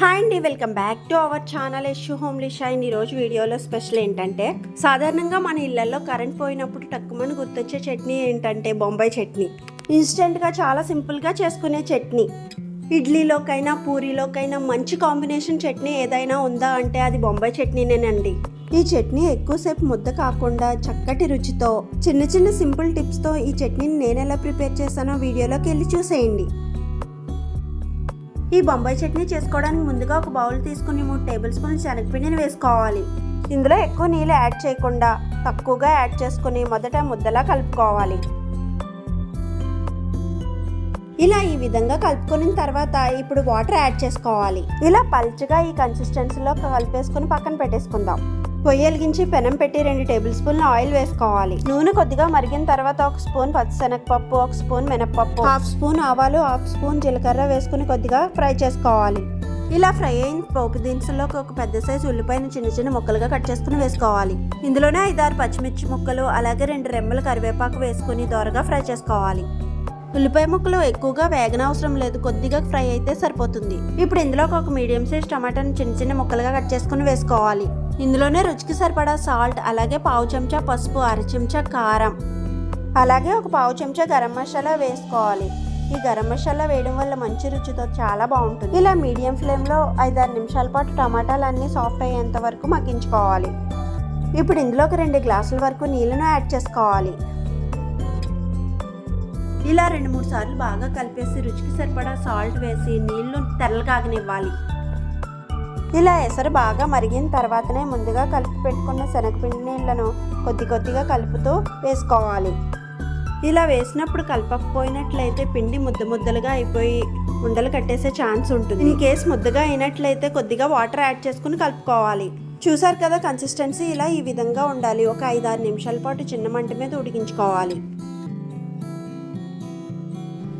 Hi అండి welcome back to our channel Yashu homely shine ఈరోజు వీడియోలో స్పెషల్ ఏంటంటే సాధారణంగా మన ఇళ్ళలో కరెంట్ పోయినప్పుడు టక్కుమని గుర్తొచ్చే చట్నీ ఏంటంటే బొంబాయి చట్నీ. ఇన్స్టెంట్గా చాలా సింపుల్గా చేసుకునే చట్నీ. ఇడ్లీలోకైనా పూరీలోకైనా మంచి కాంబినేషన్ చట్నీ ఏదైనా ఉందా అంటే అది బొంబాయి చట్నీనేనండి. ఈ చట్నీ ఎక్కువసేపు ముద్ద కాకుండా చక్కటి రుచితో చిన్న చిన్న సింపుల్ టిప్స్తో ఈ చట్నీని నేను ఎలా ప్రిపేర్ చేశానో వీడియోలోకి వెళ్ళి చూసేయండి. ఈ బొంబాయి చట్నీ చేసుకోవడానికి ముందుగా ఒక బౌల్ తీసుకుని మూడు టేబుల్ స్పూన్ శనగపిండిని వేసుకోవాలి. ఇందులో ఎక్కువ నీళ్ళు యాడ్ చేయకుండా తక్కువగా యాడ్ చేసుకుని మొదట ముద్దలా కలుపుకోవాలి. ఇలా ఈ విధంగా కలుపుకున్న తర్వాత ఇప్పుడు వాటర్ యాడ్ చేసుకోవాలి. ఇలా పల్చగా ఈ కన్సిస్టెన్సీలో కలిపేసుకుని పక్కన పెట్టేసుకుందాం. పొయ్యి వెలిగించి పెనం పెట్టి రెండు టేబుల్ స్పూన్ల ఆయిల్ వేసుకోవాలి. నూనె కొద్దిగా మరిగిన తర్వాత ఒక స్పూన్ పచ్చిశనగపప్పు ఒక స్పూన్ మినపప్పు హాఫ్ స్పూన్ ఆవాలు హాఫ్ స్పూన్ జీలకర్ర వేసుకుని కొద్దిగా ఫ్రై చేసుకోవాలి. ఇలా ఫ్రై అయిన పోపు దినుసుల్లోకి ఒక పెద్ద సైజు ఉల్లిపాయను చిన్న చిన్న ముక్కలుగా కట్ చేసుకుని వేసుకోవాలి. ఇందులోనే ఐదారు పచ్చిమిర్చి ముక్కలు అలాగే రెండు రెమ్మల కరివేపాకు వేసుకుని దోరగా ఫ్రై చేసుకోవాలి. ఉల్లిపాయ ముక్కలు ఎక్కువగా వేగనవసరం లేదు. కొద్దిగా ఫ్రై అయితే సరిపోతుంది. ఇప్పుడు ఇందులోకి ఒక మీడియం సైజ్ టమాటాని చిన్న చిన్న ముక్కలుగా కట్ చేసుకుని వేసుకోవాలి. ఇందులోనే రుచికి సరిపడా సాల్ట్ అలాగే పావు చెంచా పసుపు అర చెంచా కారం అలాగే ఒక పావు చెంచా గరం మసాలా వేసుకోవాలి. ఈ గరం మసాలా వేయడం వల్ల మంచి రుచితో చాలా బాగుంటుంది. ఇలా మీడియం ఫ్లేమ్లో ఐదారు నిమిషాల పాటు టమాటాలన్నీ సాఫ్ట్ అయ్యేంత వరకు మగ్గించుకోవాలి. ఇప్పుడు ఇందులోకి రెండు గ్లాసుల వరకు నీళ్ళను యాడ్ చేసుకోవాలి. ఇలా రెండు మూడు సార్లు బాగా కలిపేసి రుచికి సరిపడా సాల్ట్ వేసి నీళ్ళు తెరలు ఇలా ఎసరు బాగా మరిగిన తర్వాతనే ముందుగా కలిపి పెట్టుకున్న శనగపిండి నీళ్ళను కొద్ది కొద్దిగా కలుపుతూ వేసుకోవాలి. ఇలా వేసినప్పుడు కలపకపోయినట్లయితే పిండి ముద్ద ముద్దలుగా అయిపోయి ఉండలు కట్టేసే ఛాన్స్ ఉంటుంది. ఇన్ కేస్ ముద్దగా అయినట్లయితే కొద్దిగా వాటర్ యాడ్ చేసుకుని కలుపుకోవాలి. చూసారు కదా కన్సిస్టెన్సీ ఇలా ఈ విధంగా ఉండాలి. ఒక ఐదారు నిమిషాల పాటు చిన్న మంట మీద ఉడికించుకోవాలి.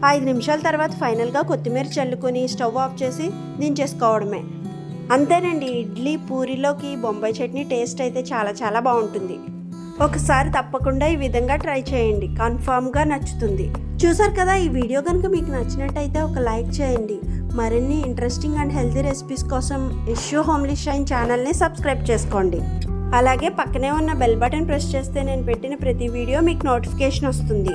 ఐదు నిమిషాల తర్వాత ఫైనల్గా కొత్తిమీర చల్లుకొని స్టవ్ ఆఫ్ చేసి దించేసుకోవడమే. అంతేనండి ఇడ్లీ పూరిలోకి బొంబాయి చట్నీ టేస్ట్ అయితే చాలా చాలా బాగుంటుంది. ఒకసారి తప్పకుండా ఈ విధంగా ట్రై చేయండి కన్ఫామ్గా నచ్చుతుంది. చూసారు కదా ఈ వీడియో కనుక మీకు నచ్చినట్టయితే ఒక లైక్ చేయండి. మరిన్ని ఇంట్రెస్టింగ్ అండ్ హెల్తీ రెసిపీస్ కోసం ఇష్యూ హోమ్లీ షైన్ ఛానల్ని సబ్స్క్రైబ్ చేసుకోండి. అలాగే పక్కనే ఉన్న బెల్ బటన్ ప్రెస్ చేస్తే నేను పెట్టిన ప్రతి వీడియో మీకు నోటిఫికేషన్ వస్తుంది.